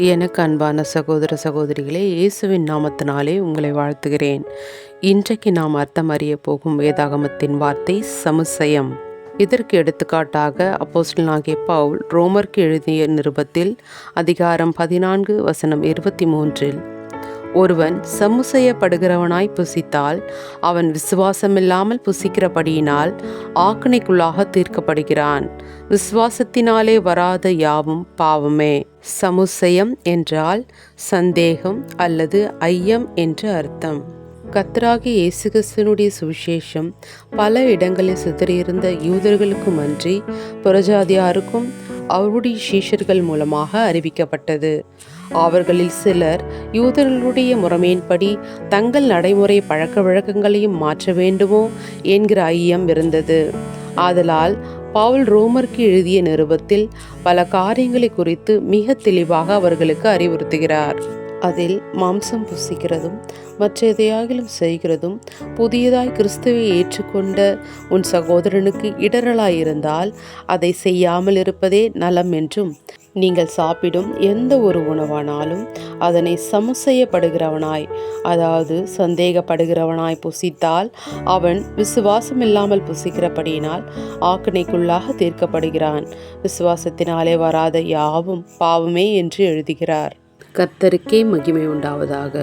எனக்கு அன்பான சகோதர சகோதரிகளே இயேசுவின் நாமத்தினாலே உங்களை வாழ்த்துகிறேன். இன்றைக்கு நாம் அர்த்தம் அறிய போகும் வேதாகமத்தின் வார்த்தை சமுசயம். இதற்கு எடுத்துக்காட்டாக அப்போஸ்டலாகிய பவுல் ரோமர்க்கு எழுதிய நிருபத்தில் அதிகாரம் பதினான்கு வசனம் இருபத்தி மூன்றில் ஒருவன் சமுசெய்யப்படுகிறவனாய் புசித்தால் அவன் விசுவாசமில்லாமல் புசிக்கிறபடியினால் ஆக்கணைக்குள்ளாக தீர்க்கப்படுகிறான். விசுவாசத்தினாலே வராத யாவும் பாவமே. சமுசயம் என்றால் சந்தேகம் அல்லது ஐயம் என்று அர்த்தம். கத்தராகி இயேசு கிறிஸ்தனுடைய சுவிசேஷம் பல இடங்களில் சிதறியிருந்த யூதர்களுக்கும் அன்றி புறஜாதியாருக்கும் அவருடைய சீஷர்கள் மூலமாக அறிவிக்கப்பட்டது. அவர்களில் சிலர் யூதர்களுடைய முறைமையின்படி தங்கள் நடைமுறை பழக்க வழக்கங்களையும் மாற்ற வேண்டுமோ என்கிற ஐயம் இருந்தது. ஆதலால் பவுல் ரோமருக்கு எழுதிய நிருபத்தில் பல காரியங்களை குறித்து மிக தெளிவாக அவர்களுக்கு அறிவுறுத்துகிறார். அதில் மாம்சம் புசிக்கிறதும் மற்ற எதையாகிலும் செய்கிறதும் புதியதாய் கிறிஸ்துவை ஏற்றுக்கொண்ட உன் சகோதரனுக்கு இடரலாயிருந்தால் அதை செய்யாமல் இருப்பதே நலம் என்றும் நீங்கள் சாப்பிடும் எந்த ஒரு உணவானாலும் அதனை சமசெய்யப்படுகிறவனாய் அதாவது சந்தேகப்படுகிறவனாய் புசித்தால் அவன் விசுவாசம் இல்லாமல் புசிக்கிறபடியினால் ஆக்கினைக்குள்ளாக தீர்க்கப்படுகிறான். விசுவாசத்தினாலே வராத யாவும் பாவமே என்று எழுதுகிறார். கர்த்தருக்கே மகிமை உண்டாவதாக.